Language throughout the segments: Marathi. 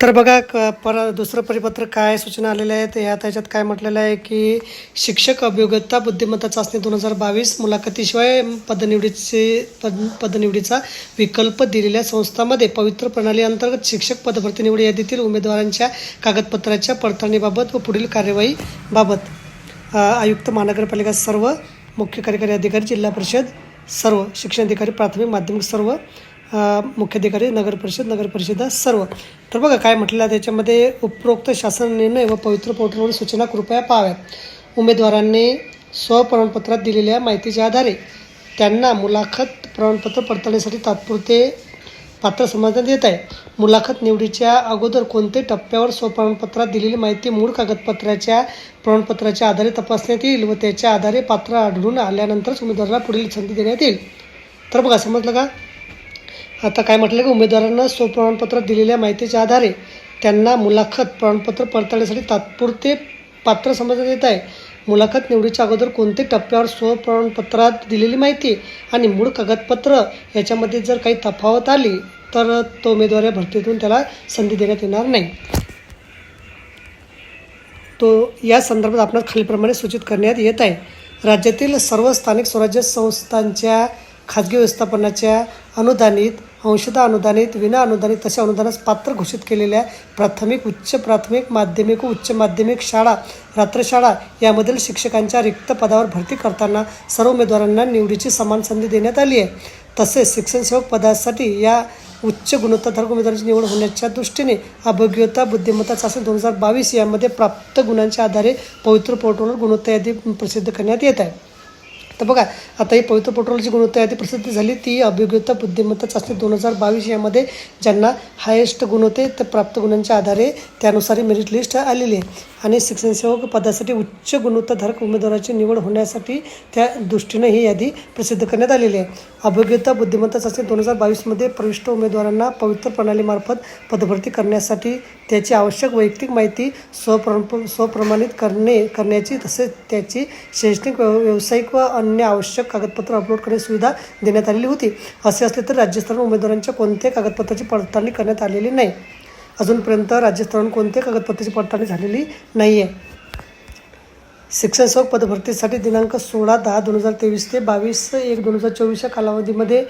तर बघा क पर दुसरं परिपत्र काय सूचना आलेल्या आहेत? या त्याच्यात काय म्हटलेलं आहे की शिक्षक अभियोग्यता बुद्धिमत्ता चाचणी दोन हजार बावीस मुलाखतीशिवाय पदनिवडीचे पद पदनिवडीचा विकल्प दिलेल्या संस्थांमध्ये पवित्र प्रणाली अंतर्गत शिक्षक पदभरती निवड यादीतील उमेदवारांच्या कागदपत्राच्या पडताळणीबाबत व पुढील कार्यवाहीबाबत आयुक्त महानगरपालिका सर्व मुख्य कार्यकारी अधिकारी जिल्हा परिषद सर्व शिक्षण अधिकारी प्राथमिक माध्यमिक सर्व मुख्याधिकारी नगर परिषद नगर परिषदा सर्व. तर बघा काय म्हटलं त्याच्यामध्ये उपरोक्त शासन निर्णय व पवित्र पोर्टलवरील सूचना कृपया पाहाव्यात उमेदवारांनी स्वप्रमाणपत्रात दिलेल्या माहितीच्या आधारे त्यांना मुलाखत प्रमाणपत्र पडताळणीसाठी तात्पुरते पात्र समजण्यात येत आहे. मुलाखत निवडीच्या अगोदर कोणत्या टप्प्यावर स्वप्रमाणपत्रात दिलेली माहिती मूळ कागदपत्राच्या प्रमाणपत्राच्या आधारे तपासण्यात येईल व त्याच्या आधारे पात्र आढळून आल्यानंतरच उमेदवाराला पुढील संधी देण्यात येईल? तर बघा समजलं का? आता काय म्हटलं की उमेदवारांना स्वप्रमाणपत्रात दिलेल्या माहितीच्या आधारे त्यांना मुलाखत प्रमाणपत्र पडताळण्यासाठी तात्पुरते पात्र समजण्यात येत आहे. मुलाखत निवडीच्या अगोदर कोणत्या टप्प्यावर स्वप्रमाणपत्रात दिलेली माहिती आणि मूळ कागदपत्र याच्यामध्ये जर काही तफावत आली तर तो उमेदवार या भरतीतून त्याला संधी देण्यात येणार नाही. तो या संदर्भात आपणास खालीलप्रमाणे सूचित करण्यात येत आहे. राज्यातील सर्व स्थानिक स्वराज्य संस्थांच्या खाजगी व्यवस्थापनाच्या अनुदानित अंशतः अनुदानित विना अनुदानित तशा अनुदानास पात्र घोषित केलेल्या प्राथमिक उच्च प्राथमिक माध्यमिक व उच्च माध्यमिक शाळा रात्रशाळा यामधील शिक्षकांच्या रिक्त पदावर भरती करताना सर्व उमेदवारांना निवडीची समान संधी देण्यात आली आहे. तसेच शिक्षणसेवक पदासाठी या उच्च गुणवत्ताधारक उमेदवारांची निवड होण्याच्या दृष्टीने अभिज्ञता बुद्धिमत्ता चाचणी दोन हजार बावीस यामध्ये प्राप्त गुणांच्या आधारे पवित्र पोर्टलवर गुणवत्ता यादी प्रसिद्ध करण्यात येत आहे. तर बघा आता ही पवित्र पेट्रोलची गुणवत्ता यादी प्रसिद्ध झाली. ती अभियोग्यता बुद्धिमत्ता चाचणी दोन हजार बावीस यामध्ये ज्यांना हायेस्ट गुण होते तर प्राप्त गुणांच्या आधारे त्यानुसार मेरिट लिस्ट आलेली आहे. आणि शिक्षण सेवक पदासाठी उच्च गुणवत्ताधारक उमेदवाराची निवड होण्यासाठी त्या दृष्टीने ही यादी प्रसिद्ध करण्यात आलेली आहे. अभियोग्यता बुद्धिमत्ता चाचणी दोन हजार बावीसमध्ये प्रविष्ट उमेदवारांना पवित्र प्रणालीमार्फत पदभरती करण्यासाठी त्याची आवश्यक वैयक्तिक माहिती स्वप्र स्वप्रमाणित करणे करण्याची तसेच त्याची शैक्षणिक व्यव व्यावसायिक व अन्य आवश्यक कागदपत्र अपलोड करण्याची सुविधा देण्यात आलेली होती. असे असले तर राज्यस्तरावर उमेदवारांच्या कोणत्याही कागदपत्राची पडताळणी करण्यात आलेली नाही. अजूनपर्यंत राज्यस्तरावर कोणत्याही कागदपत्राची पडताळणी झालेली नाही आहे शिक्षण सेवक पदभरतीसाठी दिनांक सोळा दहा दोन हजार तेवीस ते बावीस एक दोन हजार चोवीस या कालावधीमध्ये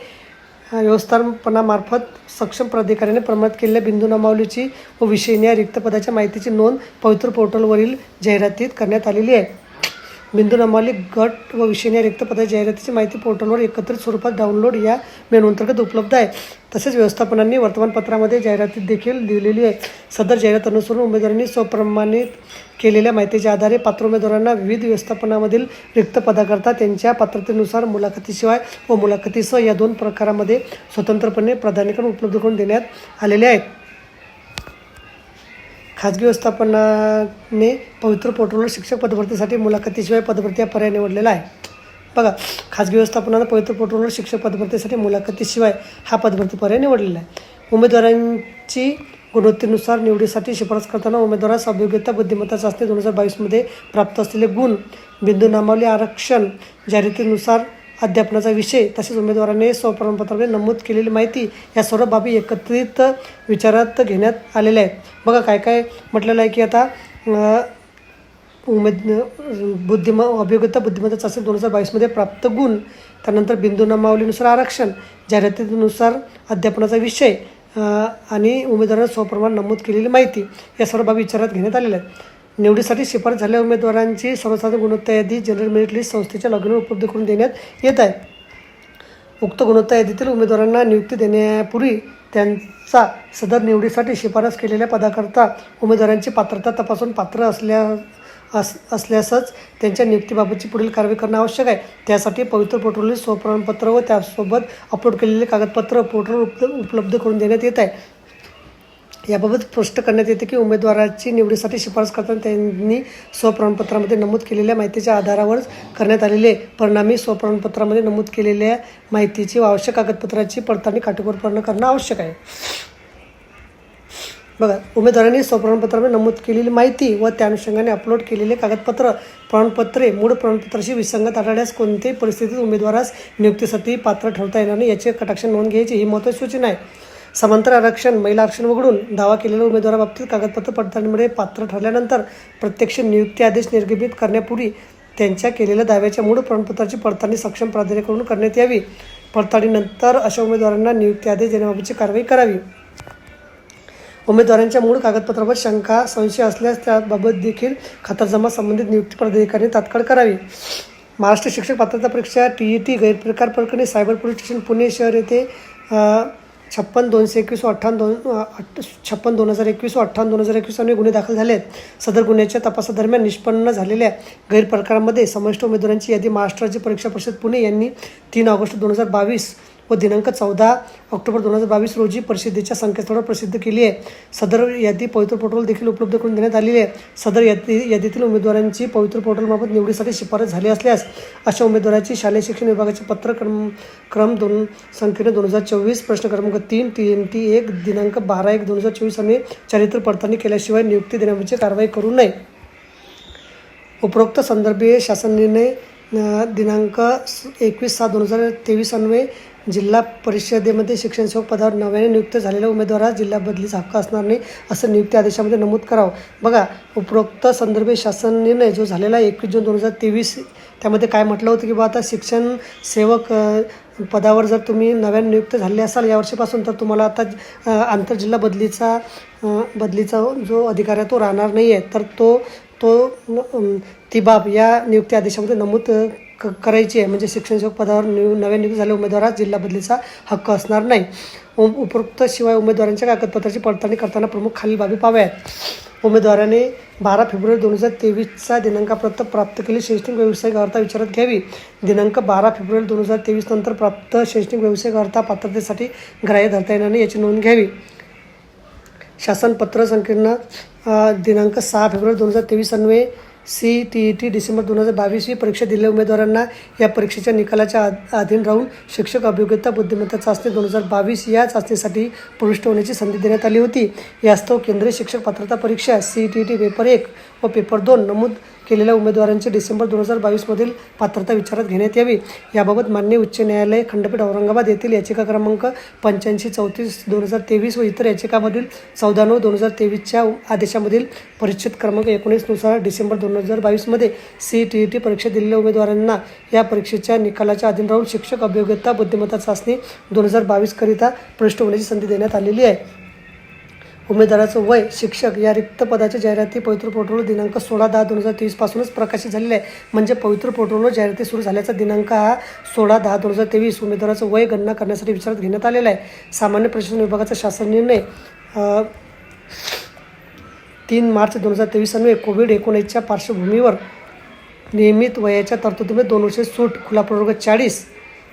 व्यवस्थापनामार्फत सक्षम प्राधिकाऱ्याने प्रमाणित केलेल्या बिंदू नामावलीची व विषयीने या रिक्त पदाच्या माहितीची नोंद पवित्र पोर्टलवरील जाहिरातीत करण्यात आलेली आहे. बिंदू नमाली गट व विषयीने रिक्त पदाच्या जाहिरातीची माहिती पोर्टलवर एकत्रित स्वरूपात डाउनलोड या मेनूअंतर्गत उपलब्ध आहे. तसेच व्यवस्थापनांनी वर्तमानपत्रामध्ये जाहिराती देखील दिलेली आहे. सदर जाहिरात अनुसरून उमेदवारांनी स्वप्रमाणित केलेल्या माहितीच्या आधारे पात्र उमेदवारांना विविध व्यवस्थापनामधील रिक्त पदाकरता त्यांच्या पात्रतेनुसार मुलाखतीशिवाय व मुलाखतीसह या दोन प्रकारामध्ये स्वतंत्रपणे प्राधान्यक्रम उपलब्ध करून देण्यात आलेले आहेत. खाजगी व्यवस्थापनाने पवित्र पोर्टलवर शिक्षक पदभरतीसाठी मुलाखतीशिवाय पदभरती हा पर्याय निवडलेला आहे. बघा खाजगी व्यवस्थापनानं पवित्र पोर्टलवर शिक्षक पदभरतीसाठी मुलाखतीशिवाय हा पदभरती पर्याय निवडलेला आहे. उमेदवारांची गुणवत्तेनुसार निवडीसाठी शिफारस करताना उमेदवारास अभियोग्यता बुद्धिमत्ता चाचणी दोन हजार बावीसमध्ये प्राप्त असलेले गुण बिंदू नामावली आरक्षण जाहिरातीनुसार अध्यापनाचा विषय तसेच उमेदवाराने स्वप्रमाणपत्रामध्ये नमूद केलेली माहिती या सर्व बाबी एकत्रित विचारात घेण्यात आलेल्या आहेत. बघा काय काय म्हटलेलं आहे की आता उमेद बुद्धिम अभियोग्यता बुद्धिमत्ता चाचणी दोन हजार बावीसमध्ये प्राप्त गुण त्यानंतर बिंदू नामावलीनुसार आरक्षण जाहिरातीनुसार अध्यापनाचा विषय आणि उमेदवारांना स्वप्रमाण नमूद केलेली माहिती या सर्व बाबी विचारात घेण्यात आलेल्या आहेत. निवडीसाठी शिफारस झालेल्या उमेदवारांची सर्वसाधारण गुणवत्ता यादी जनरल मेरिट लिस्ट संस्थेच्या लॉगिनवर उपलब्ध करून देण्यात येत आहे. उक्त गुणवत्ता यादीतील उमेदवारांना नियुक्ती देण्यापूर्वी त्यांचा सदर निवडीसाठी शिफारस केलेल्या पदाकरता उमेदवारांची पात्रता तपासून पात्र असल्या अस असल्यासच त्यांच्या नियुक्तीबाबतची पुढील कारवाई करणं आवश्यक आहे. त्यासाठी पवित्र पोर्टलवरील स्वप्रमाणपत्र व त्यासोबत अपलोड केलेले कागदपत्र पोर्टलवर उपलब्ध उपलब्ध करून देण्यात येत आहे. याबाबत स्पष्ट करण्यात येते की उमेदवाराची निवडीसाठी शिफारस करताना त्यांनी स्वप्रमाणपत्रामध्ये नमूद केलेल्या माहितीच्या आधारावरच करण्यात आलेले परिणामी स्वप्रमाणपत्रामध्ये नमूद केलेल्या माहितीची व आवश्यक कागदपत्राची पडताळणी काटेकोरपणे करणं आवश्यक आहे. बघा उमेदवारांनी स्वप्रमाणपत्रामध्ये नमूद केलेली माहिती व त्या अनुषंगाने अपलोड केलेले कागदपत्र प्रमाणपत्रे मूळ प्रमाणपत्राशी विसंगत आढळल्यास कोणत्याही परिस्थितीत उमेदवारास नियुक्तीसाठी पात्र ठरवता येणार नाही याची कटाक्ष नोंद घ्यायची ही महत्त्वाची सूचना आहे. समांतर आरक्षण महिला आरक्षण वगळून दावा केलेल्या उमेदवाराबाबतीत कागदपत्र पडताळणीमुळे पात्र ठरल्यानंतर प्रत्यक्ष नियुक्ती आदेश निर्गमित करण्यापूर्वी त्यांच्या केलेल्या दाव्याच्या मूळ प्रमाणपत्राची पडताळणी सक्षम प्राधिकरणाकडून करण्यात यावी. पडताळणीनंतर अशा उमेदवारांना नियुक्ती आदेश देण्याबाबतची कारवाई करावी. उमेदवारांच्या मूळ कागदपत्रावर शंका संशय असल्यास त्याबाबत देखील खातरजमा संबंधित नियुक्ती पदाधिकाऱ्यांनी तात्काळ करावी. महाराष्ट्र शिक्षक पात्रता परीक्षा टी ई टी गैरप्रकार प्रकरणी सायबर पोलीस स्टेशन पुणे शहर येथे छप्पन दोनशे एकवीस अठ्ठावन अठ्ठावन्न दोन अठ छप्पन दोन हजार एकवीस व अठ्ठावन्न दोन हजार एकवीस अनेक गुन्हे दाखल झाले आहेत सदर गुन्ह्याच्या तपासादरम्यान निष्पन्न झालेल्या गैरप्रकारामध्ये समाविष्ट उमेदवारांची यादी महाराष्ट्र राज्य परीक्षा परिषद पुणे यांनी तीन ऑगस्ट दोन हजार बावीस व दिनांक चौदा ऑक्टोबर दोन हजार बावीस रोजी परिषदेच्या संकेतस्थळावर प्रसिद्ध केली आहे. सदर यादी पवित्र पोर्टल देखील उपलब्ध करून देण्यात आलेली आहे. सदर यादी यादीतील उमेदवारांची पवित्र पोर्टलमार्फत निवडीसाठी शिफारस झाली असल्यास अशा उमेदवाराची शालेय शिक्षण विभागाचे पत्र क्रम क्रम दोन संख्येने दोन हजार चोवीस प्रश्न क्रमांक तीन टी एम टी एक दिनांक बारा एक दोन हजार चोवीस आणि चारित्र पडताळणी केल्याशिवाय नियुक्ती देण्याची कारवाई करू नये. उपरोक्त संदर्भीय शासन निर्णय दिनांक एकवीस सात दोन हजार तेवीस अन्वये जिल्हा परिषदेमध्ये शिक्षण सेवक पदावर नव्याने नियुक्त झालेल्या उमेदवारास जिल्हा बदलीचा हक्क असणार नाही असं नियुक्ती आदेशामध्ये नमूद करावं. बघा उपरोक्त संदर्भीय शासन निर्णय जो झालेला एकवीस जून दोन हजार तेवीस त्यामध्ये काय म्हटलं होतं की बा आता शिक्षण सेवक पदावर जर तुम्ही नव्याने नियुक्त झाले असाल यावर्षीपासून तर तुम्हाला आता आंतरजिल्हा बदलीचा बदलीचा जो अधिकार आहे तो राहणार नाही आहे तर तो तो ती बाब या नियुक्ती आदेशामध्ये नमूद क करायची आहे. म्हणजे शिक्षण सेवक पदावर निव नव्या नियुक्त झालेल्या उमेदवारास जिल्हा बदलीचा हक्क असणार नाही. उपरोक्त शिवाय उमेदवारांच्या कागदपत्राची पडताळणी करताना प्रमुख खालील बाबी पाव्यात उमेदवाराने बारा फेब्रुवारी दोन हजार तेवीसचा दिनांकापर्यंत प्राप्त केली शैक्षणिक व्यावसायिक अर्हता विचारात घ्यावी. दिनांक बारा फेब्रुवारी दोन हजार तेवीस नंतर प्राप्त शैक्षणिक व्यावसायिक अर्हता पात्रतेसाठी ग्राह्य धरता येणार नाही याची नोंद घ्यावी. शासनपत्र संकीर्ण दिनांक सहा फेब्रुवारी दोन हजार तेवीस अन्वये C T E T December दोन हजार बावीस ही परीक्षा दिलेल्या उमेदवारांना या परीक्षेच्या निकालाच्या अधीन राहून शिक्षक अभियोग्यता बुद्धिमत्ता चाचणी दोन हजार बावीस या चाचणीसाठी प्रविष्ट होण्याची संधी देण्यात आली होती. यास्तव केंद्रीय शिक्षक पात्रता परीक्षा C T E T paper एक व पेपर दोन नमूद केलेल्या उमेदवारांची डिसेंबर दोन हजार बावीसमधील पात्रता विचारात घेण्यात यावी. याबाबत मान्य उच्च न्यायालय खंडपीठ औरंगाबाद येथील याचिका क्रमांक पंच्याऐंशी चौतीस दोन हजार तेवीस व इतर याचिकामधील चौदा नऊ दोन हजार तेवीसच्या आदेशामधील परिच्छेद क्रमांक एकोणीसनुसार डिसेंबर दोन हजार बावीसमध्ये सी टी ई टी परीक्षा दिलेल्या उमेदवारांना या परीक्षेच्या निकालाच्या अधीन राहून शिक्षक अभियोग्यता बुद्धिमत्ता चाचणी दोन हजार बावीसकरिता प्रविष्ट होण्याची संधी देण्यात आलेली आहे. उमेदवाराचं वय शिक्षक या रिक्त पदाच्या जाहिराती पवित्र पोर्टलवर दिनांक सोळा दहा दोन हजार तेवीसपासूनच प्रकाशित झालेले आहे. म्हणजे पवित्र पोर्टलवर जाहिराती सुरू झाल्याचा दिनांक हा सोळा दहा दोन हजार तेवीस उमेदवाराचं वय गणना करण्यासाठी विचारात घेण्यात आलेला आहे. सामान्य प्रशासन विभागाचा शासन निर्णय तीन मार्च दोन हजार तेवीस अन्वये कोविड एकोणीसच्या पार्श्वभूमीवर नियमित वयाच्या तरतुदीमध्ये दोन वर्षे सूट खुला प्रवर्ग चाळीस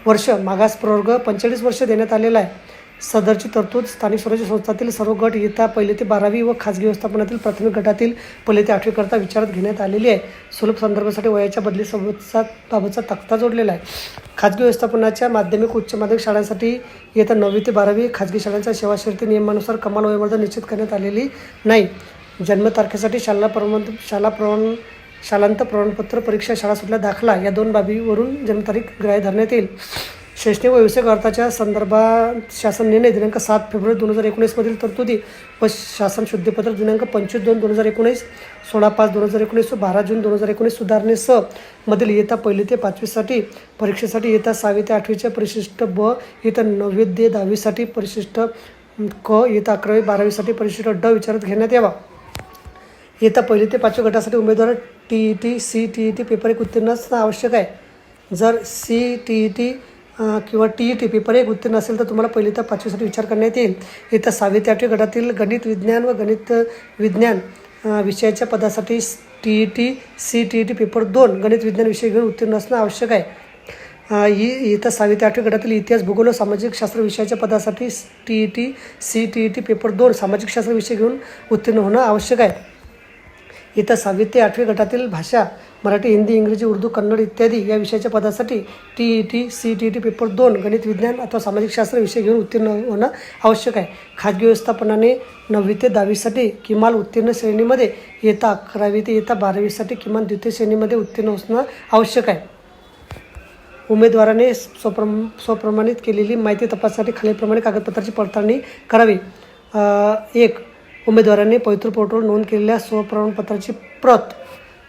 वर्ष मागास प्रवर्ग पंचेचाळीस वर्ष देण्यात आलेला आहे. सदरची तरतूद स्थानिक स्वराज्य संस्थातील सर्व गट इयत्ता पहिले ते बारावी व खाजगी व्यवस्थापनातील प्राथमिक गटातील पहिले ते आठवीकरता विचारात घेण्यात आलेली आहे. सुलभ संदर्भासाठी वयाच्या बदलीसोबतचा बाबतचा तक्ता जोडलेला आहे. खाजगी व्यवस्थापनाच्या माध्यमिक उच्च माध्यमिक शाळांसाठी इयत्ता नववी ते बारावी खाजगी शाळांच्या सेवाशर्ती नियमानुसार कमाल वयोमर्यादा निश्चित करण्यात आलेली नाही. जन्मतारखेसाठी शाला प्रमाण शाला प्रमाण शालांत प्रमाणपत्र परीक्षा शाळा सुटल्या दाखला या दोन बाबीवरून जन्मतारीख ग्राह्य धरण्यात येईल. शैक्षणिक व व्यावसायिक अर्थाच्या संदर्भात शासन निर्णय दिनांक सात फेब्रुवारी दोन हजार एकोणीसमधील तरतुदी व शासन शुद्धपत्र दिनांक पंचवीस दोन दोन हजार एकोणीस सोळा पाच दोन हजार एकोणीस बारा जून दोन हजार एकोणीस सुधारणेसह मधील इयत्ता पहिली ते पाचवीसाठी परीक्षेसाठी इयत्ता सहावी ते आठवीच्या परिशिष्ट ब इयत्ता नववी ते दहावीसाठी परिशिष्ट क इयत्ता अकरावी बारावीसाठी परिशिष्ट ड विचारात घेण्यात यावा. इयत्ता पहिली ते पाचव्या गटासाठी उमेदवार T E T C T E T paper एक उत्तीर्ण असणं आवश्यक आहे. जर सी टी ई टी किंवा टी ई टी पेपर एक उत्तीर्ण असेल तर तुम्हाला पहिली तर पाचवीसाठी विचार करण्यात येईल. इथं सहावी ते आठवी गटातील गणित विज्ञान व गणित विज्ञान विषयाच्या पदासाठी T E T C T E T paper दोन गणित विज्ञान विषय घेऊन उत्तीर्ण असणं आवश्यक आहे. ही इथं सहावी ते आठवी गटातील इतिहास भूगोल व सामाजिक शास्त्र विषयाच्या पदासाठी T E T C T E T paper दोन सामाजिक शास्त्र विषय घेऊन उत्तीर्ण होणं आवश्यक आहे. इथं सहावी ते आठवी गटातील भाषा मराठी हिंदी इंग्रजी उर्दू कन्नड इत्यादी या विषयाच्या पदासाठी T E T C T T paper दोन गणित विज्ञान अथवा सामाजिक शास्त्र विषय घेऊन उत्तीर्ण होणं आवश्यक आहे. खाजगी व्यवस्थापनाने नववी ते दहावीसाठी किमान उत्तीर्ण श्रेणीमध्ये येता अकरावी ते येता बारावीसाठी किमान द्वितीय श्रेणीमध्ये उत्तीर्ण असणं आवश्यक आहे. उमेदवाराने स्वप्रम स्वप्रमाणित केलेली माहिती तपासण्यासाठी खालीलप्रमाणे कागदपत्राची पडताळणी करावी. एक उमेदवाराने पवित्र पोर्टलवर नोंद केलेल्या स्वप्रमाणपत्राची प्रत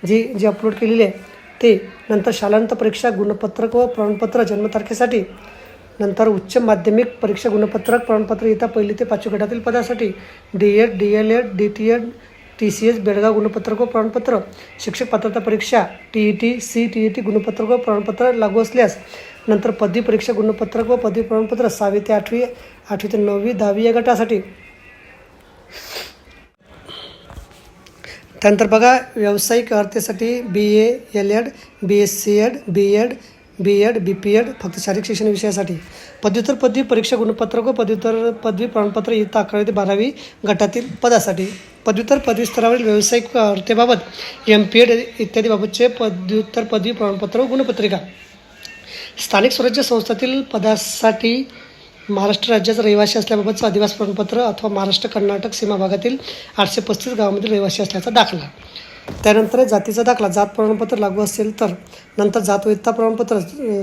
जी जी अपलोड केलेली आहे ते नंतर शालांत परीक्षा गुणपत्रक व प्रमाणपत्र जन्मतारखेसाठी नंतर उच्च माध्यमिक परीक्षा गुणपत्रक प्रमाणपत्र येता पहिली ते पाचवी गटातील पदासाठी D Ed D L Ed D T Ed T C S Belgaum गुणपत्रक व प्रमाणपत्र शिक्षक पात्रता परीक्षा T E T C T E T गुणपत्रक व प्रमाणपत्र लागू असल्यास नंतर पदवी परीक्षा गुणपत्रक व पदवी प्रमाणपत्र सहावी ते आठवी आठवी ते नववी दहावी या गटासाठी. त्यानंतर बघा व्यावसायिक अर्थेसाठी B A L Ed B S C Ed B Ed B Ed B P Ed फक्त शारीरिक शिक्षण विषयासाठी. पदव्युत्तर पदवी परीक्षा गुणपत्रक व पदव्युत्तर पदवी प्रमाणपत्र इयत्ता अकरावी ते बारावी गटातील पदासाठी. पदव्युत्तर पदवी स्तरावरील व्यावसायिक अर्थेबाबत एम पी एड इत्यादीबाबतचे पदव्युत्तर पदवी प्रमाणपत्र व गुणपत्रिका. स्थानिक स्वराज्य संस्थातील पदासाठी महाराष्ट्र राज्याचा रहिवासी असल्याबाबतचं अधिवास प्रमाणपत्र अथवा महाराष्ट्र कर्नाटक सीमा भागातील आठशे पस्तीस गावामधील रहिवासी असल्याचा दाखला. त्यानंतर जातीचा दाखला. जात प्रमाणपत्र लागू असेल तर नंतर जात वैधता प्रमाणपत्र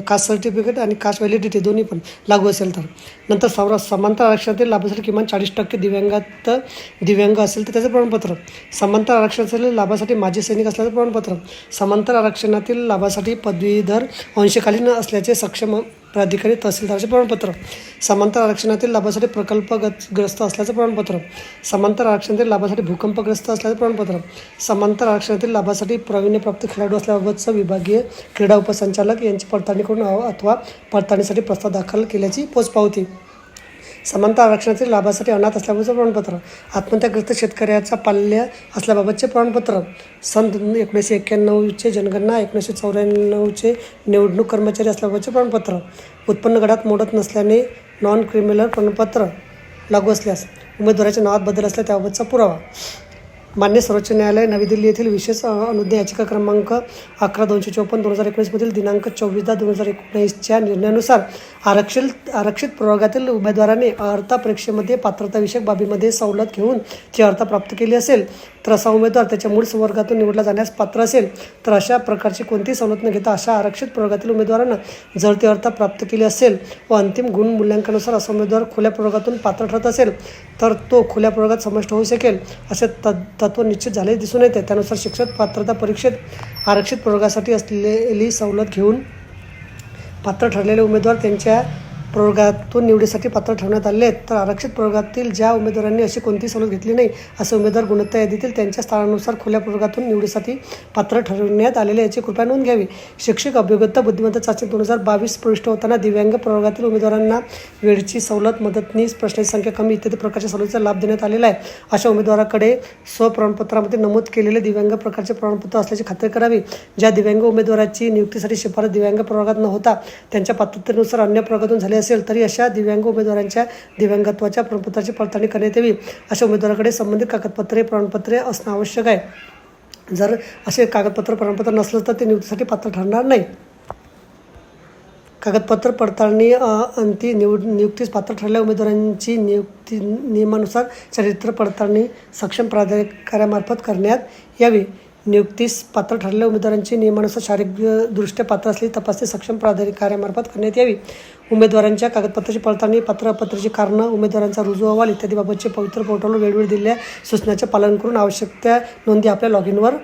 कास्ट सर्टिफिकेट आणि कास्ट व्हॅलिडिटी दोन्ही पण लागू असेल तर. नंतर सवरा समांतर आरक्षणातील लाभासाठी किमान चाळीस टक्के दिव्यांगात दिव्यांग असेल तर त्याचं प्रमाणपत्र. समांतर आरक्षणातील लाभासाठी माजी सैनिक असल्याचं प्रमाणपत्र. समांतर आरक्षणातील लाभासाठी पदवीधर अंशकालीन असल्याचे सक्षम प्राधिकारी तहसीलदारचे प्रमाणपत्र. समांतर आरक्षणातील लाभासाठी प्रकल्पग्रस्त असल्याचं प्रमाणपत्र. समांतर आरक्षणातील लाभासाठी भूकंपग्रस्त असल्याचं प्रमाणपत्र. समांतर आरक्षणातील लाभासाठी प्रावीण्यप्राप्त खेळाडू असल्याबाबतचं विभागीय क्रीडा उपसंचालक यांची पडताळणी करून अथवा पडताळणीसाठी प्रस्ताव दाखल केल्याची पोचपावती. समानता आरक्षणातील लाभासाठी अनाथ असल्याबाबतचं प्रमाणपत्र. आत्महत्याग्रस्त शेतकऱ्याचा पाल्य असल्याबाबतचे प्रमाणपत्र. सन एकोणीसशे एक्क्याण्णवचे जनगणना एकोणीसशे चौऱ्याण्णवचे निवडणूक कर्मचारी असल्याबाबतचे प्रमाणपत्र. उत्पन्न गडात मोडत नसल्याने नॉन क्रिमिनल प्रमाणपत्र लागू असल्यास उमेदवाराच्या नावात बदल असल्या त्याबाबतचा पुरावा. मान्य सर्वोच्च न्यायालय नवी दिल्ली येथील विशेष अ, अनुज्ञा याचिका क्रमांक अकरा दोनशे चोपन्न दोन हजार एकोणीसमधील दिनांक चोवीस दहा दोन हजार एकोणीसच्या निर्णयानुसार आरक्षित आरक्षित प्रवर्गातील उमेदवाराने अर्हता परीक्षेमध्ये पात्रताविषयक बाबीमध्ये सवलत घेऊन ती अर्हता प्राप्त केली असेल. तर असा उमेदवार त्याच्या मूळ संवर्गातून निवडला जाण्यास पात्र असेल. तर अशा प्रकारची कोणतीही सवलत न घेता अशा आरक्षित प्रवर्गातील उमेदवारांना जर ती अर्हता प्राप्त केली असेल व अंतिम गुण मूल्यांकनानुसार असा उमेदवार खुल्या प्रवर्गातून पात्र ठरत असेल तर तो खुल्या प्रवर्गात समाविष्ट होऊ शकेल असे तद तत्व निश्चित झाले दिसून येते. त्यानुसार शिक्षक पात्रता परीक्षेत आरक्षित प्रवर्गासाठी असलेली सवलत घेऊन पात्र ठरलेले उमेदवार त्यांच्या प्रवर्गातून निवडीसाठी पात्र ठरवण्यात आले आहेत. तर आरक्षित प्रवर्गातील ज्या उमेदवारांनी अशी कोणतीही सवलत घेतली नाही असे उमेदवार गुणवत्ता यादीतील त्यांच्या स्थानानुसार खुल्या प्रवर्गातून निवडीसाठी पात्र ठरवण्यात आलेले याची कृपया नोंद घ्यावी. शिक्षक अभियोगता बुद्धिमत्ता चाचणी दोन हजार बावीस प्रविष्ट होताना दिव्यांग प्रवर्गातील उमेदवारांना वेळची सवलत मदतनीस प्रश्नाची संख्या कमी इत्यादी प्रकारच्या सवलतीचा लाभ देण्यात आलेला आहे. अशा उमेदवाराकडे स्वप्रमाणपत्रामध्ये नमूद केलेले दिव्यांग प्रकारचे प्रमाणपत्र असल्याची खात्री करावी. ज्या दिव्यांग उमेदवाराची नियुक्तीसाठी शिफारस दिव्यांग प्रवर्गात न होता त्यांच्या पात्रतेनुसार अन्य प्रवर्गातून झाले असेल तरी अशा दिव्यांग उमेदवारांच्या दिव्यांगत्वाच्या प्रमाणपत्राची पडताळणी करण्यात यावी. अशा उमेदवाराकडे संबंधित कागदपत्रे प्रमाणपत्रे असणं आवश्यक आहे. जर असे कागदपत्र प्रमाणपत्र नसलं तर ते नियुक्तीसाठी पात्र ठरणार नाही. कागदपत्र पडताळणी अंती निवड नियुक्तीस पात्र ठरलेल्या उमेदवारांची नियुक्ती नियमानुसार चरित्र पडताळणी सक्षम प्राधिकाऱ्यामार्फत करण्यात यावी. नियुक्तीस पात्र ठरलेल्या उमेदवारांची नियमानुसार शारीरिकदृष्ट्या पात्र असलेली तपासणी सक्षम प्राधिकाऱ्यामार्फत करण्यात यावी. उमेदवारांच्या कागदपत्राची पडताळणी पत्रपत्राची कारणं उमेदवारांचा रुजू अहवाल इत्यादीबाबतचे पवित्र पोर्टलवर वेळोवेळी दिलेल्या सूचनाचे पालन करून आवश्यक त्या नोंदी आपल्या लॉग इनवर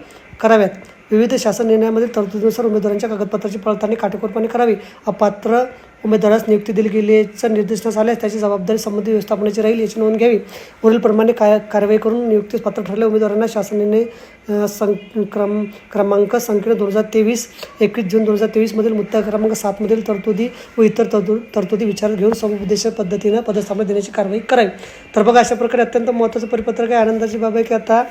कराव्यात. विविध शासन निर्णयामध्ये तरतुदीनुसार उमेदवारांच्या कागदपत्राची पडताळणी काटेकोरपणे करावी. अपात्र उमेदवारास नियुक्ती दिली गेल्याचं निर्देशनास आल्यास त्याची जबाबदारी संबंधित व्यवस्थापनाची राहील याची नोंद घ्यावी. वरीलप्रमाणे काय कारवाई करून नियुक्तीस पात्र ठरलेल्या उमेदवारांना शासन निर्णय सं क्रम क्रमांक संख्येने दोन हजार तेवीस एकवीस जून दोन हजार तेवीसमधील मुद्दा क्रमांक सातमधील तरतुदी व इतर तरतु तरतुदी विचारात घेऊन समुपदेश पद्धतीनं पदस्थापना देण्याची कारवाई करावी. तर बघा अशा प्रकारे अत्यंत महत्त्वाचं परिपत्रक आहे. आनंदाची बाब आहे की आता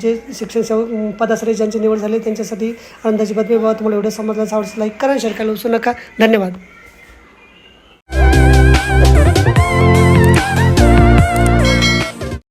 जे शिक्षण सेव पदासाठी ज्यांची निवड झाली त्यांच्यासाठी आनंदाची बातमी बाबा तुम्हाला एवढं समजल्यास आवडतं लाईक करा शेअर करायला विसरू नका. धन्यवाद.